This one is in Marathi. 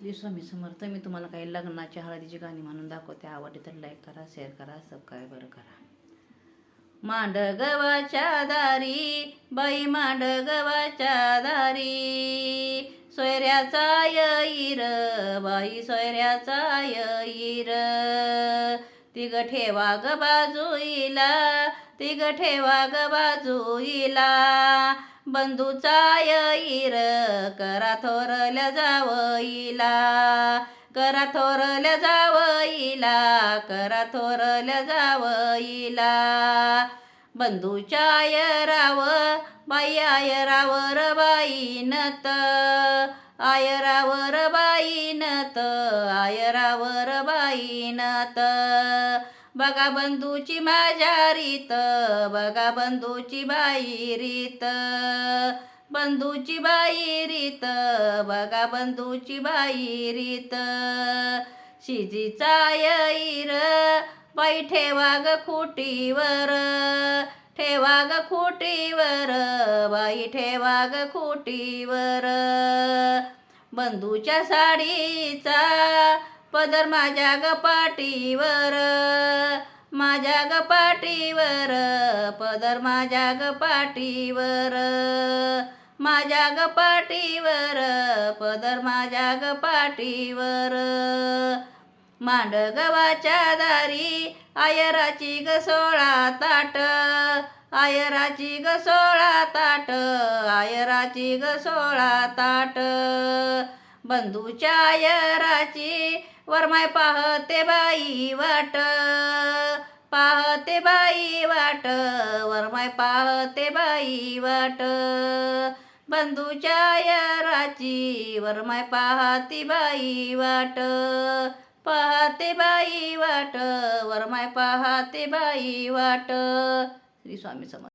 श्री स्वामी समर्थ मी तुम्हाला काही लग्नाची हळदीची गाणी म्हणून दाखवते. आवडली तर लाईक करा शेअर करा सबस्क्राईबर करा. मांड गव्हाच्या दारी बाई मांड गव्हाच्या दारी. सोयऱ्याचा येईर बाई सोयऱ्याचा येईर तिघ ठेवा ग बाजूला तिग ठेवा ग बाजूला बंधूचा येईर करा थोरल्या जावईला करा थोरल्या जावईला करा थोरल्या जावईला बंधूच्या आयराव बाई आयरावर बाईनत आयरावर बाईनत आयरावर बाईनत बघा बंधूची माझ्या रीत बघा बंधूची बाई रीत. बंधूची बाई रीत बघा बंधूची बाई रीत. शिजीचा येईर बाई ठेवा ग खुटीवर. ठेवा ग खुटीवर बाई ठेवा ग खुटीवर. बंधूच्या साडीचा पदर माझ्या ग माझ्या ग पदर माझ्या ग माझ्या ग पदर माझ्या ग मांड गव्हाच्या दारी आयराची ग सोळा ताट आयराची ग सोळा ताट आयराची ग सोळा ताट. बंधूच्या यराची वरमाय पाहते बाई वाट. पाहते बाई वाट वरमाय पाहते बाई वाट. बंधूच्या यराची वरमाय पाहती by what. पाहते बाई वाट वरमाय पाहते बाई वाट. श्री स्वामी समर्थ.